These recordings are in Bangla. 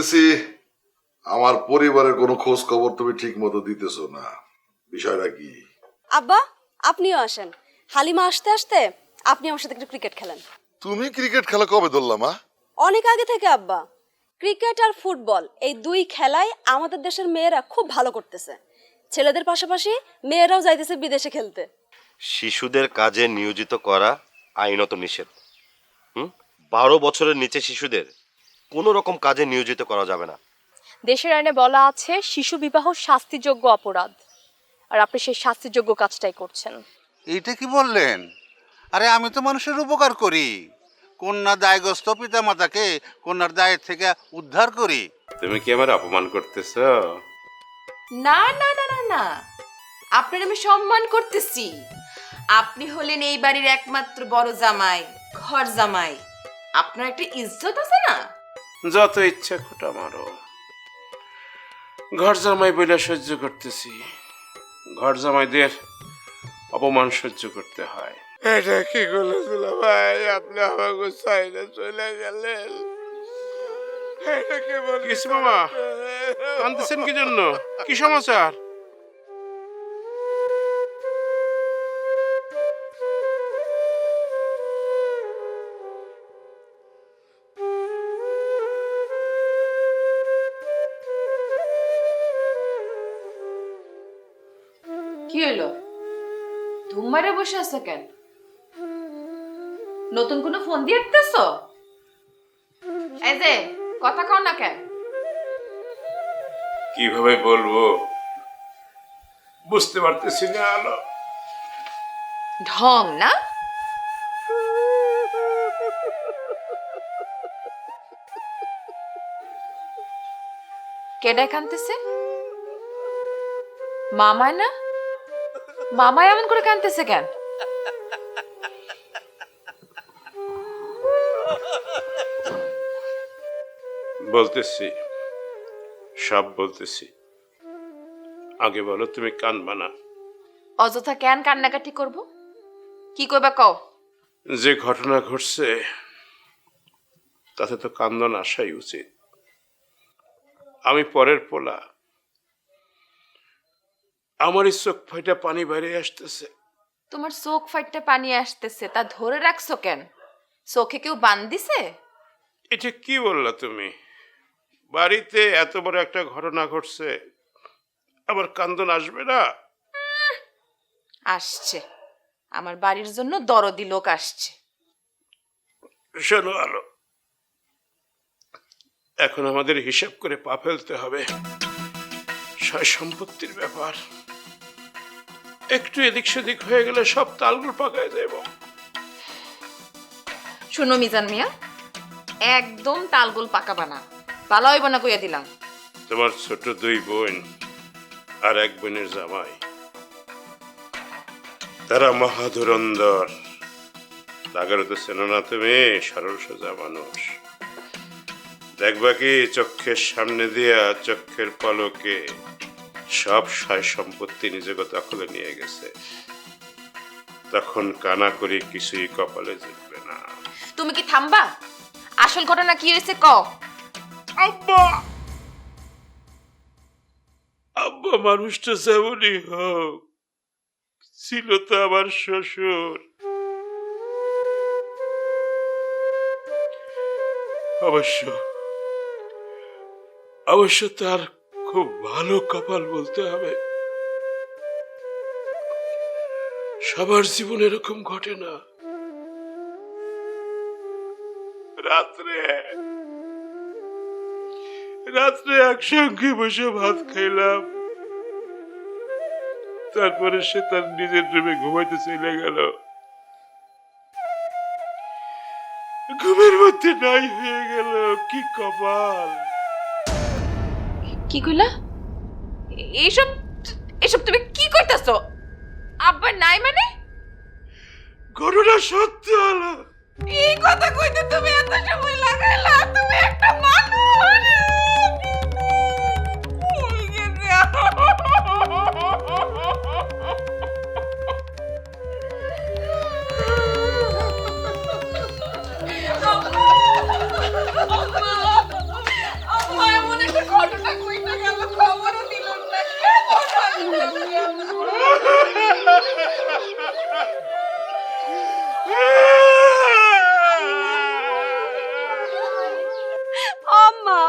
দেখতেছি আমার পরিবারের কোনো খোঁজ খবর তুমি ঠিক মতো দিতেছো না। বিষয়টা কি? আব্বা আপনিও আসেন। হালিমা আসতে আসতে আপনি আমার সাথে একটু ক্রিকেট খেলেন। তুমি ক্রিকেট খেলা কবে ধরলাম মা? অনেক আগে থেকে আব্বা। ক্রিকেট আর ফুটবল এই দুই খেলায় আমাদের দেশের মেয়েরা খুব ভালো করতেছে। ছেলেদের পাশাপাশি মেয়েরাও যাইতেছে বিদেশে খেলতে। শিশুদের কাজে নিয়োজিত করা আইনত নিষেধ। হুম? বারো বছরের নিচে শিশুদের কোনো রকম কাজে নিয়োজিত করা যাবে না। দেশের আইনে বলা আছে শিশু বিবাহ শাস্তিযোগ্য অপরাধ। আর আপনি সেই শাস্তিযোগ্য কাজটাই করছেন। এইটা কি বললেন? আরে আমি তো মানুষের উপকার করি। কন্যা দায়গ্রস্ত পিতা মাতাকে কন্যার দায়ের থেকে উদ্ধার করি। তুমি কি আমার অপমান করতেছ? না না না না না। আপনার আমি সম্মান করতেছি। আপনি হলেন এই বাড়ির একমাত্র বড় জামাই ঘর জামাই। আপনার একটা ইজ্জত আছে না? যত ইচ্ছা খোটা মারো। ঘর জামাই বলে সহ্য করতেছি। ঘর জামাইদের অপমান সহ্য করতে হয়। এটা কি করলেছিল ভাই? আপনি আমাকে সাইডে চলে গেলেন। এটা কে বল কিছু মামা? আনতেছেন কি জন্য? কি সমাচার? ধুম বসে আছো কেন? নতুন কোনো ফোন দিয়ে আসতেছ এই যে কথা কও না কেন? কীভাবে বলব? বুঝতে পারতেছি না আলো। ঢং না? কেডাই কানতেছে মামায় না? মামায় এমন করে কানতেছে কেন? বলতেছি সব বলতেছি। আগে বলো তুমি কানবা না। অযথা কেন কান্নাকাটি করব? কি কইবা কও? যে ঘটনা ঘটছে তাতে তো কান্দন আসাই উচিত। আমি পরের পোলা আমারই চোখ ফাইটা পানি বাইরে আসতেছে। তোমার চোখ ফাইটটা পানি আসতেছে তা ধরে রাখছো কেন? চোখে কেউ বান দিছে? এটা কি বললা তুমি? বাড়িতে এত বড় একটা ঘটনা ঘটছে আবার কান্দন আসবে না? আসছে। আমার বাড়ির জন্য দরদি লোক আসছে। শোনো আলো এখন আমাদের হিসাব করে পা ফেলতে হবে। সম্পত্তির ব্যাপার। একটু এদিক সেদিক হয়ে গেলে সব তালগুল পাকায় যাব শুনো মিজান মিয়া একদম তালগোল পাকাবা না। ভালো হইব না কইয়া দিলাম। তোমার ছোট দুই বোন আর এক বোনের জামাই তারা মহাধুরন্দর লাগারও তো চেনো না তুমি সরল সোজা মানুষ। দেখবা কি চক্ষের সামনে দিয়া চক্ষের পলকে সব সয় সম্পত্তি নিজেকে দখলে নিয়ে গেছে। তখন কানা করে কিছুই কপালে জিতবে না। তুমি কি থামবা? আসল ঘটনা কি হয়েছে ক? আব্বা! আব্বা মানুষটা যেমনই হোক ছিল তো আমার শ্বশুর। অবশ্য অবশ্য তার খুব ভালো কপাল বলতে হবে। সবার জীবন এরকম ঘটে না। রাত্রে রাত্রে একসঙ্গে বসে ভাত খাইলাম। তারপরে সে তার নিজের রুমে ঘুমাইতে চলে গেল। ঘুমের মধ্যে নাই হয়ে গেল, কি কপাল। কি কইলা? এইসব এসব তুমি কি কইতাছো? আব্বা নাই মানে? ঘটনা সত্যি হলো। এই কথা কইতে তুমি এত সময় লাগাইলা? তুমি একটা মানুষ! ভুল আম্মা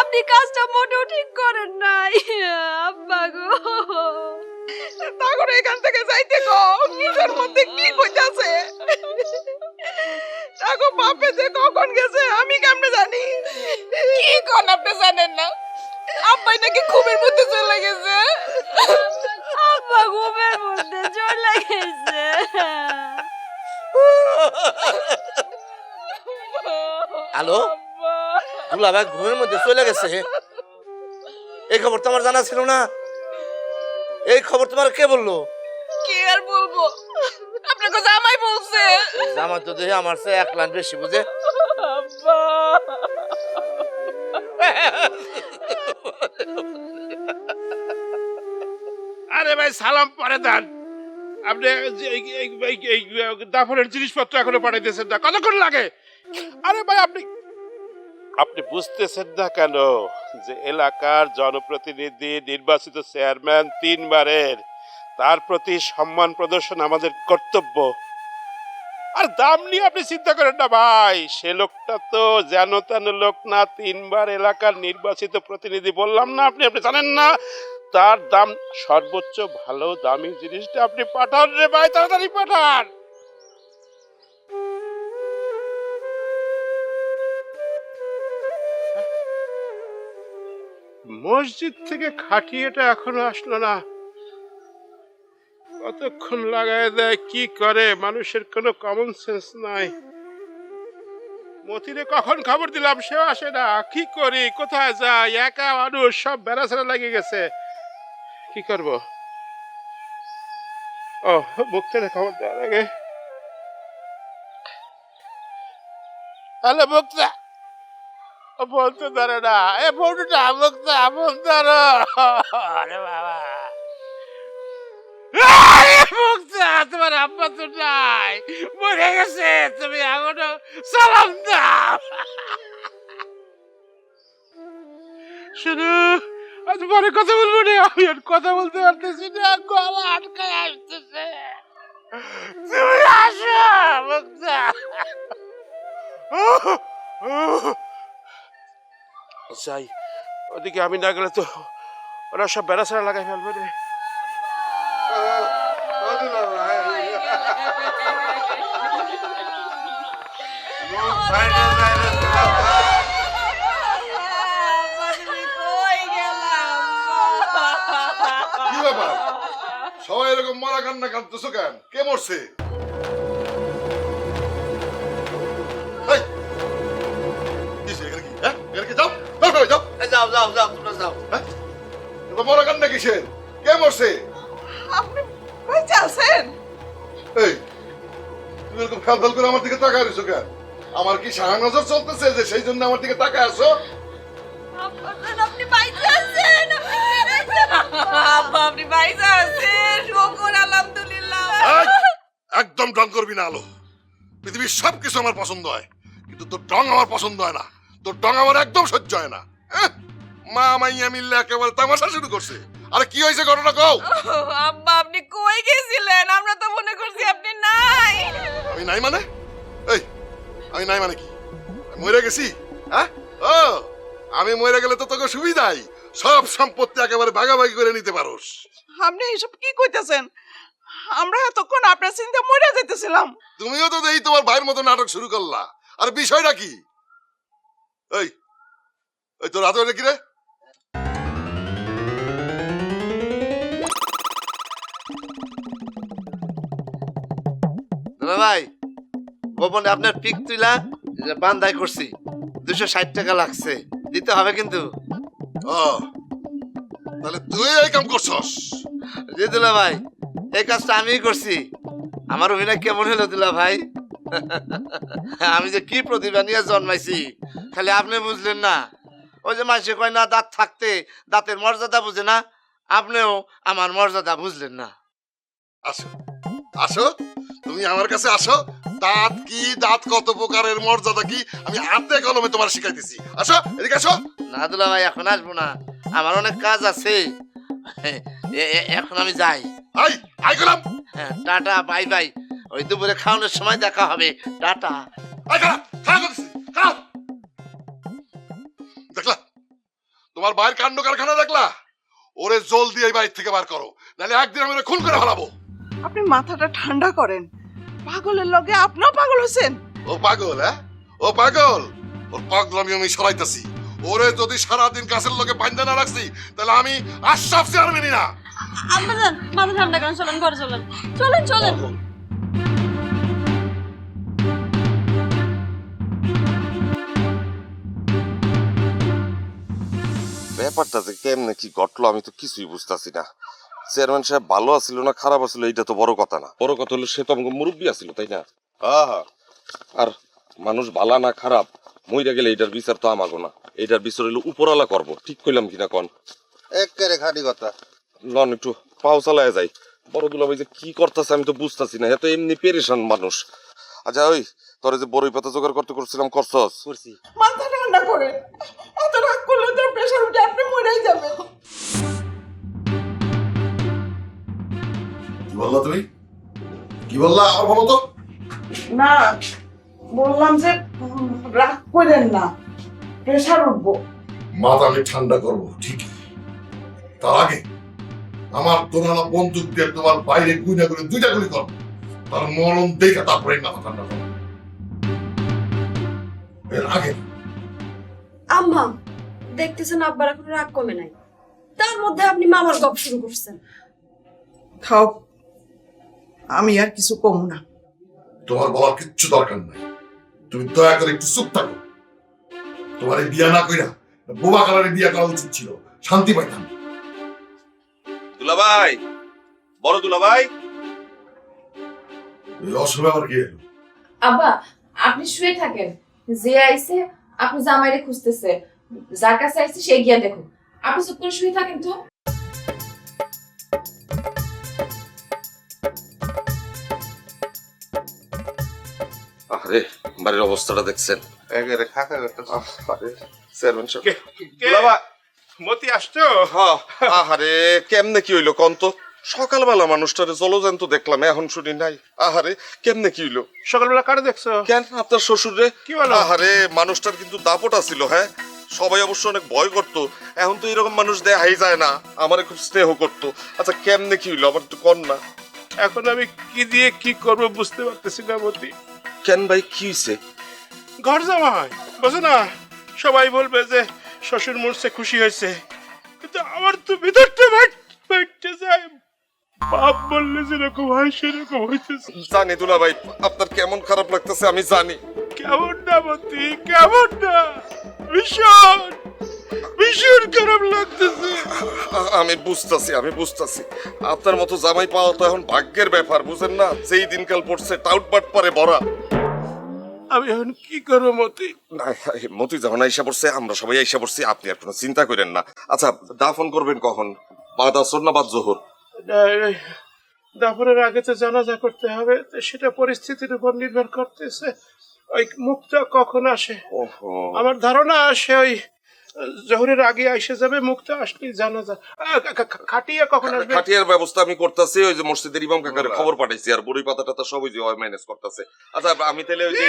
আপনি কাজটা মোটেও ঠিক করেন নাই। আব্বা গো। তাগরে এখান থেকে যাইতে গো নিজের মধ্যে কি কইতাছে? তাগো বাপে যে কখন গেছে আমি কেমনে জানি? কি কোন আপনি জানেন না? আব্বাই নাকি খুবের মধ্যে চলে গেছে। আব্বা ঘুমের মধ্যে চলে গেছে। হ্যালো? দুলা ভাই ঘুমের মধ্যে চলে গেছে এই খবর তোমার জানা ছিল না? এই খবর তোমার কে বলল? কি আর বলব? আপনাকে জামাই বলছে। আমার তো দেখে আমার সে এক লাইন বেশি বুঝে। আব্বা। আরে ভাই, সালাম, পরে দেন। আপনি দাফনের জিনিসপত্র এখনও পাঠাইতেছেন না। কতক্ষণ লাগে? আরে ভাই, আপনি আপনি বুঝতেছেন না কেন যে এলাকার জনপ্রতিনিধি, নির্বাচিত চেয়ারম্যান তিনবারের তার প্রতি সম্মান প্রদর্শন আমাদের কর্তব্য। আর দাম নিয়ে আপনি চিন্তা করেন না ভাই, সে লোকটা তো যেন তেন লোক না, তিনবার এলাকার নির্বাচিত প্রতিনিধি বললাম না আপনি আপনি জানেন না? তার দাম সর্বোচ্চ ভালো দামি জিনিসটা আপনি পাঠান রে ভাই, তাড়াতাড়ি পাঠান। মসজিদ থেকে খাটিয়েটা এখনও আসলো না। কতক্ষণ লাগায় দেয়, কি করে? মানুষের কোনো কমন সেন্স নাই। মতিরে কখন খবর দিলাম, সেও আসে না। কি করি? কোথায় যাই? একা মানুষ, সব বেড়াছাড়া লাগিয়ে গেছে। কি করব? ও মুক্তারে খবর দেওয়ার আগে হ্যালো মুক্তা ও, বলতে ধরে না। এ বন্ধুটা মুক্তা বলতে আরে বাবা। মুক্তা তোমার আব্বা তো নাই। মরে গেছে, তুমি এখনও সালাম দাও। শুধু আজ পরে কথা বলব না আমি আর কথা বলতে পারতেছি না গলা আটকায় আসতেছে। তুমি আসো মুক্তা যাই ওদিকে আমি না গেলে তো ওরা সব বেড়া বেড়াছাড়া লাগাই ফেলবে রে। ব্যাপার সবাই এরকম মরা কান্না কাঁদতেছো কেন কে মরছে এই, কিসে, এখানে কি, হ্যাঁ? এখানে কি? যাও, যাও, যাও, যাও। যাও যাও যাও তোমরা মরা কান্না কিসের? কে মরছে? আপনি বেঁচে আছেন এই, তুমি এরকম ফ্যাল ফ্যাল করে আমার দিকে তাকায় রয়েছো কেন? আমার কি সারা নজর চলতেছে যে সেই জন্য আমার দিকে তাকায় আসো আপনি আলহামদুলিল্লাহ। একদম ঢং করবি না আলো। পৃথিবীর সব কিছু আমার পছন্দ হয় কিন্তু তোর ঢং আমার পছন্দ হয় না। তোর ঢং আমার একদম সহ্য হয় না। এহ, মা মাইয়া মিললে একেবারে তামাশা শুরু করছে। আরে কি হয়েছে ঘটনা কও? আব্বা আপনি কই গেছিলেন? আমরা তো মনে করছি আপনি নাই। আমি নাই মানে? এই আমি নাই মানে কি? মরে গেছি? হ্যাঁ? ও আমি মরে গেলে তো তোকে সুবিধাই। সব সম্পত্তি একেবারে ভাগাভাগি করে নিতে পারোস। আপনি এসব কি কইতেছেন? আমরা এতক্ষণ আপনার চিন্তা মরে যেতেছিলাম তুমিও তো দেখি তোমার ভাইয়ের মতো নাটক শুরু করলা। আর বিষয়টা কি? এই ওই তোর হাতে ওটা কি রে? ভাই গোপনে আপনার পিক তুইলা এই যে বান্দাই করছি। দুশো ষাট টাকা লাগছে। দিতে হবে কিন্তু। তাহলে তুই এই কাম করছস? জি দুলা ভাই এই কাজটা আমিই করছি। আমার অভিনয় কেমন হলো দুলা ভাই? আমি যে কি প্রতিভা নিয়ে জন্মাইছি খালি আপনি বুঝলেন না। ওই যে মাসে কয় না দাঁত থাকতে দাঁতের মর্যাদা বুঝে না আপনিও আমার মর্যাদা বুঝলেন না। আসো আসো তুমি আমার কাছে আসো। দাঁত কি দাঁত কত প্রকারের মর্যাদা কি আমি হাতে কলমে তোমার শিখাইতেছি আসো এদিকে আসো। না দুলা ভাই এখন আসব না। আমার অনেক কাজ আছে। এখন আমি যাই। আই আই গেলাম। হ্যাঁ টাটা বাই বাই। ওই দুপুরে খাওয়ানোর সময় দেখা হবে। টাটা। আই করতেছি দেখলা তোমার বাইর কাণ্ড কারখানা দেখলা? ওরে জলদি এই বাড়ির থেকে বার করো নাহলে একদিন আমি খুন করে ফেলাবো। আপনি মাথাটা ঠান্ডা করেন। পাগলের লগে আপনিও পাগল হয়েছেন ও পাগল হ্যাঁ? ও পাগল? ওর পাগলামি আমি সরাইতেছি। ওরে যদি সারাদিন কাছের লোকে বান্ধা না রাখছি তাহলে আমি আশ্বাস চেয়ারম্যানই না। আব্বা যান মাথা ঠান্ডা করেন চলেন ঘরে চলেন। চলেন চলেন। ব্যাপারটা যে কেমনে কি ঘটলো আমি তো কিছুই বুঝতেছি না। চেয়ারম্যান সাহেব ভালো আছিল না খারাপ আছিল এইটা তো বড় কথা না। বড় কথা হলো সে তো আমাকে মুরব্বী আছিল তাই না? আহা। আর মানুষ ভালা না খারাপ মইরা গেলে এইটার বিচার তো আমাগো না। এইটার বিচার হইল উপরালা করব ঠিক কইলাম কিনা কন? একেবারে খাটি কথা। লন একটু পাও চালায় যাই। বড় দুলাভাই যে কি করতেছে আমি তো বুঝতাছি না এত এমনি পেরেশান মানুষ। আচ্ছা ওই তোরে যে বড়ই পাতা জোগাড় করতে করছিলাম করছস? করছি মাথা ঠান্ডা করেন এত রাগ করলে তো প্রেশার উঠে আপনি মরেই যাবেন। বললা তুমি? কি বললা আবার বলো তো না বললাম যে রাগ করেন না প্রেশার উঠবো। মাথা আমি ঠান্ডা করব ঠিকই তার আগে আমার তোমার বন্দুক দিয়ে তোমার বাইরে গুইনা করে দুইটা গুলি করব। তার মরণ দেখে তারপরে মাথা ঠান্ডা করব। এর আগে আম্মা দেখতেছেন আব্বার এখন রাগ কমে নাই। তার মধ্যে আপনি মামার গপ শুরু করছেন। খাও। আমি আর কিছু কমু না। তোমার বলার কিচ্ছু দরকার নাই। তুমি দয়া করে একটু চুপ থাকো। তোমার এই বিয়া না কইরা বোমা কালারে বিয়া করা উচিত ছিল। শান্তি পাইতাম। দুলাভাই বড় দুলাভাই। আবার কি এলো আব্বা আপনি শুয়ে থাকেন। যে আইছে আপনি জামাইরে খুঁজতেছে। যার কাছে আইছে সে গিয়া দেখুন আপনি চুপ করে শুয়ে থাকেন তো। আরে বাড়ির অবস্থাটা দেখছেন। একেবারে খাকা কথা আরে চেয়ারম্যান? মতি আসছো? আহারে কেমনে কি হইল কন্ত? সকালবেলা মানুষটারে জলজান্ত দেখলাম এখন শুনি নাই। আহারে কেমনে কি হইল? সকালবেলা কারে দেখছ? কেন আপনার শ্বশুরে কি বলো? আহারে মানুষটার কিন্তু দাপটা ছিল হ্যাঁ? সবাই অবশ্য অনেক ভয় করতো। এখন তো এরকম মানুষ দেখাই যায় না আমারে খুব স্নেহ করতো। আচ্ছা কেমনে কি হইল? আমার তো কন না। এখন আমি কি দিয়ে কি করব বুঝতে পারতেছি না মতি। কেন ভাই কি হইছে? ঘর জামাই বুঝো না সবাই বলবে যে শ্বশুর মরছে খুশি হয়েছে। কিন্তু আমার তো ভিতরটা বাইটে যায়। বাপ বললে যেরকম হয় সেরকম হইতেছে। জানি দুলা ভাই আপনার কেমন খারাপ লাগতেছে আমি জানি। কেমন না মতি কেমন না ভীষণ ভীষণ খারাপ লাগতেছে। আমি বুঝতাছি আমি বুঝতাছি। আপনার মতো জামাই পাওয়া তো এখন ভাগ্যের ব্যাপার বুঝেন না? যেই দিনকাল পড়ছে টাউট বাট পরে ভরা। আমি এখন কি করব মতি? না মতি যখন আইসা পড়ছে আমরা সবাই আইসা পড়ছি আপনি আর কোনো চিন্তা করেন না। আচ্ছা দাফন করবেন কখন? বাদ আসর না বাদ জোহর? দাফনের আগে তো জানাজা করতে হবে সেটা পরিস্থিতির উপর নির্ভর করতেছে। ওই মুক্তা কখন আসে? ওহো। আমার ধারণা আসে ওই জহরের আগে এসে যাবে মুক্তা আসলেই জানাজা। খাটিয়া কখন আসবে? খাটিয়ার ব্যবস্থা আমি করতেছি ওই যে মসজিদের ইমাম কাকার খবর পাঠাইছি আর বড়ি পাতা টাতা সবই যে ম্যানেজ করতেছে। আচ্ছা আমি তাহলে ওই যে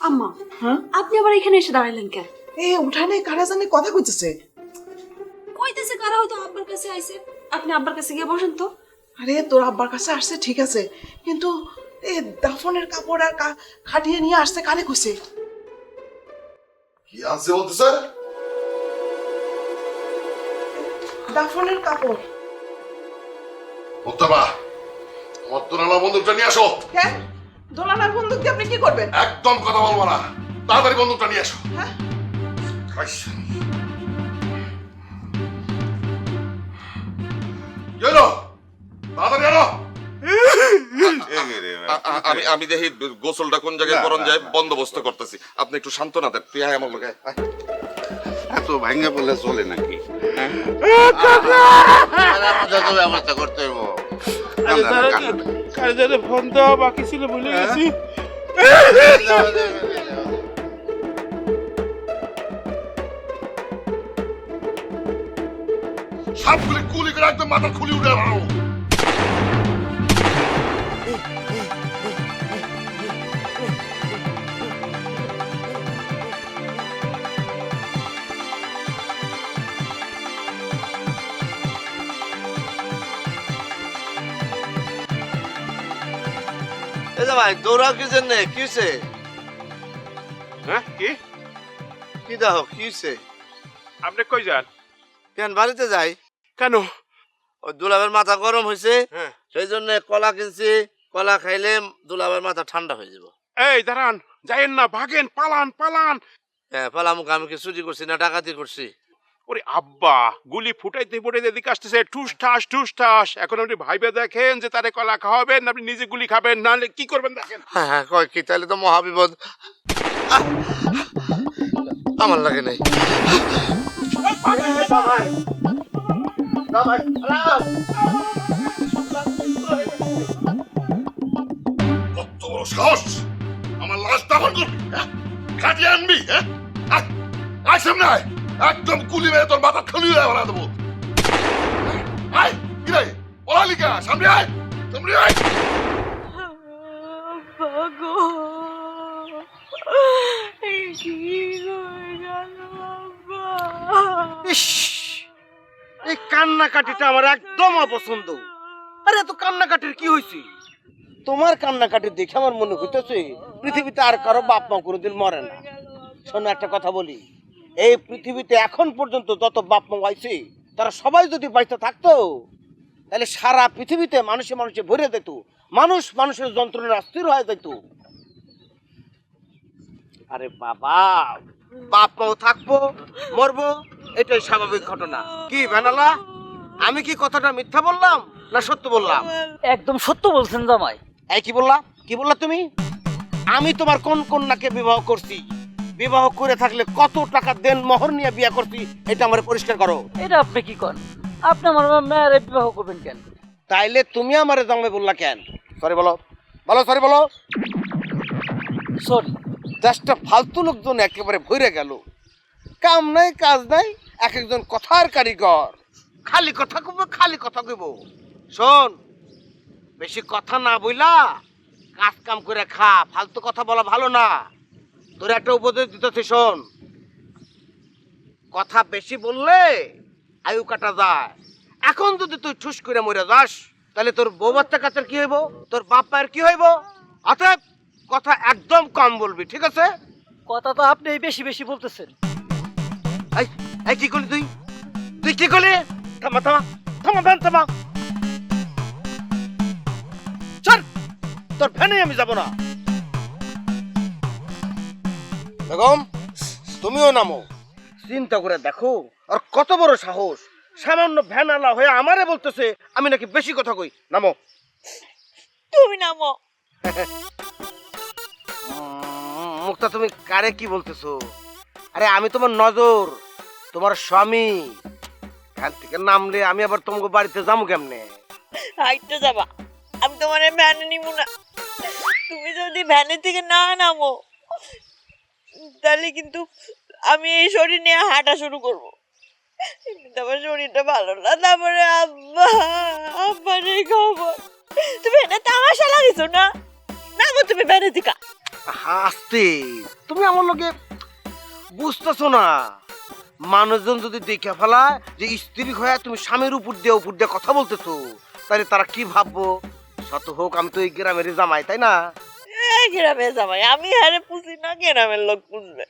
আম্মা হ্যাঁ? আপনি আবার এখানে এসে দাঁড়াইলেন কেন? এই উঠানে কারা জানে কথা কইতেছে? কইতেছে কারা হয়তো আব্বার কাছে আইছে। আপনি আব্বার কাছে গিয়ে বসেন তো। আরে তোর আব্বার কাছে আসছে ঠিক আছে। কিন্তু এ দাফনের কাপড় আর খাটিয়ে নিয়ে আসছে কারে কইছে? কি আনছে বলতেছে দাফনের কাপড় মোত্তাবা আমার দোলানা বন্দুকটা নিয়ে আসো। হ্যাঁ? দোলানার বন্দুক দিয়ে আপনি কি করবেন? একদম কথা বলব না। তাড়াতাড়ি বন্দুকটা নিয়ে আসো। হ্যাঁ? আমি আমি দেখি গোসলটা কোন জায়গায় করণ যায় বন্দোবস্ত করতেছি। আপনি একটু সান্ত্বনা দেন। তুই আয় আমার লগে আয়। এত ভাঙ্গে বলে চলে নাকি? হ্যাঁ? ব্যবস্থা করতে হইব আরে দাঁড়া, কারে জানে ফোন দেওয়া বাকি ছিল ভুলে গেছি। সবগুলি কুলি করে একদম মাথা খুলি উঠে মারো জামাই দৌড়াও কি জন্য? কি হইছে? হ্যাঁ কি? কি কি? আপনি কই যান? কেন বাড়িতে যাই? কেন? ওই দুলাবের মাথা গরম হয়েছে হ্যাঁ। সেই জন্য কলা কিনছি কলা খাইলে দুলাবের মাথা ঠান্ডা হয়ে যাব। এই দাঁড়ান যাইয়েন না ভাগেন পালান পালান। হ্যাঁ পালামুখ আমি কি চুরি করছি না ডাকাতি করছি? ওরে আব্বা গুলি ফুটাইতে ফুটাইতে এদিকে আসতেছে। ঠুস ঠাস ঠুস ঠাস। এখন আপনি ভাইবে দেখেন যে তারে কলা খাওয়াবেন আপনি নিজে গুলি খাবেন নাহলে কি করবেন দেখেন? হ্যাঁ হ্যাঁ কয় কি তাহলে তো মহাবিপদ। আমার লাগে নাই। কত বড় সাহস! আমার লাশ দাফন করবি? হ্যাঁ? কাটিয়ে আনবি হ্যাঁ? সামনে আয় একদম কুলি মেরে তোর মাথা খুলি বানা দেবো। আয় কি রে পড়ালিকা সামনে আয় সামনে আয়। ইস, এই কান্নাকাটিটা আমার একদম অপছন্দ। আরে, এত কান্নাকাটির কি হয়েছে? তোমার কান্নাকাটি দেখে আমার মনে হইতেছে পৃথিবীতে আর কারও বাপ মা কোনোদিন মরে না। শোনো, একটা কথা বলি। এই পৃথিবীতে এখন পর্যন্ত যত বাপ মা তারা সবাই যদি বাইতে থাকতো তাহলে সারা পৃথিবীতে মানুষে মানুষে ভরে যেত মানুষ মানুষের যন্ত্রণা অস্থির হয়ে যেত। আরে বাবা বাপ মাও থাকব মরবো এটাই স্বাভাবিক ঘটনা। কি ভ্যানালা আমি কি কথাটা মিথ্যা বললাম না সত্য বললাম? একদম সত্য বলছেন জামাই। এই কি বললা? কি বললা তুমি? আমি তোমার কোন কন্যাকে বিবাহ করছি? বিবাহ করে থাকলে কত টাকা দেন মোহর নিয়ে বিয়ে করছি এটা আমার পরিষ্কার করো। এটা আপনি কি করেন আপনি আমার মেয়ের বিবাহ করবেন কেন? তাইলে তুমি আমারে জামাই বললা কেন? সরি বলো। বলো সরি বলো। সরি। দেশটা ফালতু লোকজন একেবারে ভরে গেল। কাম নাই কাজ নাই এক একজন কথার কারিগর। খালি কথা কব খালি কথা কইব। শোন বেশি কথা না বইলা কাজ কাম করে খা ফালতু কথা বলা ভালো না। তোর একটা উপদেশ দিতেছি শোন। কথা বেশি বললে আয়ু কাটা যায়। এখন যদি তুই ঠুস করে মরে যাস তাহলে তোর বউ বাচ্চা কি হইব? তোর বাপ মায়ের কি হইব? অতএব কথা একদম কম বলবি ঠিক আছে? কথা তো আপনি বেশি বেশি বলতেছেন। এই কি করলি তুই? তুই কি করলি? থামা থামা থামা ভ্যান থামা। চল তোর ভ্যানে আমি যাব না। বেগম তুমিও নামো। চিন্তা করে দেখো আর কত বড় সাহস। সামান্য ভ্যান আলা হয়ে আমারে বলতেছে আমি নাকি বেশি কথা কই। নামো। তুমি নামো। মুক্তা তুমি কারে কি বলতেছো? আরে আমি তোমার নজর তোমার স্বামী। এখান থেকে নামলে আমি আবার তোমাকে বাড়িতে যাব কেমনে? হাইটে যাবা। আমি তোমার ভ্যানে নিব না। তুমি যদি ভ্যানে থেকে না নামো তাহলে কিন্তু আমি এই শরীর নিয়ে হাঁটা শুরু করব। কিন্তু শরীরটা ভালো না, তারপরে আব্বা আব্বার এই খবর। তুমি এনে তামাশা লাগিছো না? নামো তুমি ভ্যানে থেকে হাসতে তুমি আমার লোকে বুঝতেছো না। মানুষজন যদি দেখে ফেলা যে স্ত্রী হয়ে তুমি স্বামীর উপর দিয়ে উপর দিয়ে কথা বলতেছো, তাহলে তারা কি ভাববো? শত হোক, আমি তো এই গ্রামের জামাই, তাই না? আমি পুষি না, গ্রামের লোক পুষবে।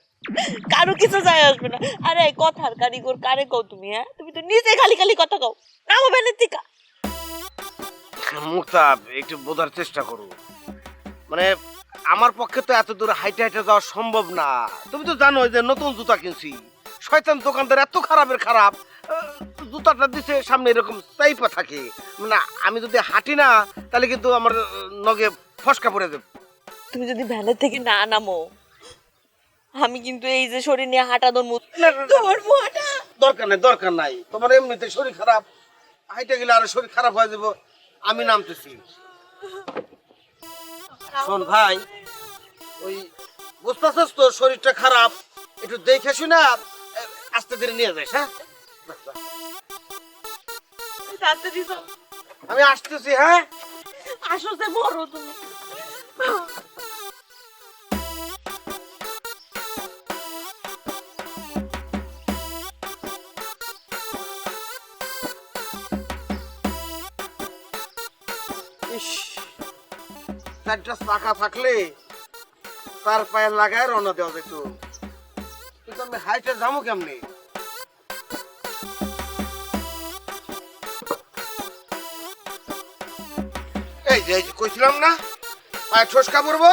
কারও কিছু যায় আসবে না। আরে কথার কারিগর কারে কও তুমি হ্যাঁ? তুমি তো নিজে খালি খালি কথা কও। নামো ভ্যানের থেকে মুক্তা একটু বোঝার চেষ্টা করো। মানে আমার পক্ষে তো এত দূর হাইটে হাইটে যাওয়া সম্ভব না। তুমি তো জানো যে নতুন জুতা কিনছি। শয়তান দোকানদার এত খারাপের খারাপ। জুতাটা দিছে, সামনে এরকম চাইপা থাকে। মানে আমি যদি হাঁটি না, তাহলে কিন্তু আমার নগে ফসকা পড়ে যাবে। তুমি যদি ভ্যানের থেকে না নামো আমি কিন্তু এই যে শরীর নিয়ে হাঁটা ধরবো। তোমার হাঁটা দরকার নাই দরকার নাই। তোমার এমনিতে শরীর খারাপ। হাইটে গেলে আরও শরীর খারাপ হয়ে যাব। আমি নামতেছি। শোন ভাই ওই বুঝতেছিস তো শরীরটা খারাপ? একটু দেখে শুনে আস্তে ধীরে নিয়ে যাস হ্যাঁ? আমি আসতেছি হ্যাঁ? আসো যে বড় তুমি। চারটা চাকা থাকলে তার পায়ে লাগায় রওনা দেওয়া যেত। কিন্তু আমি হাইটে যাব কেমনি? এই যে কইছিলাম না? পায়ে ঠোসকা পড়ব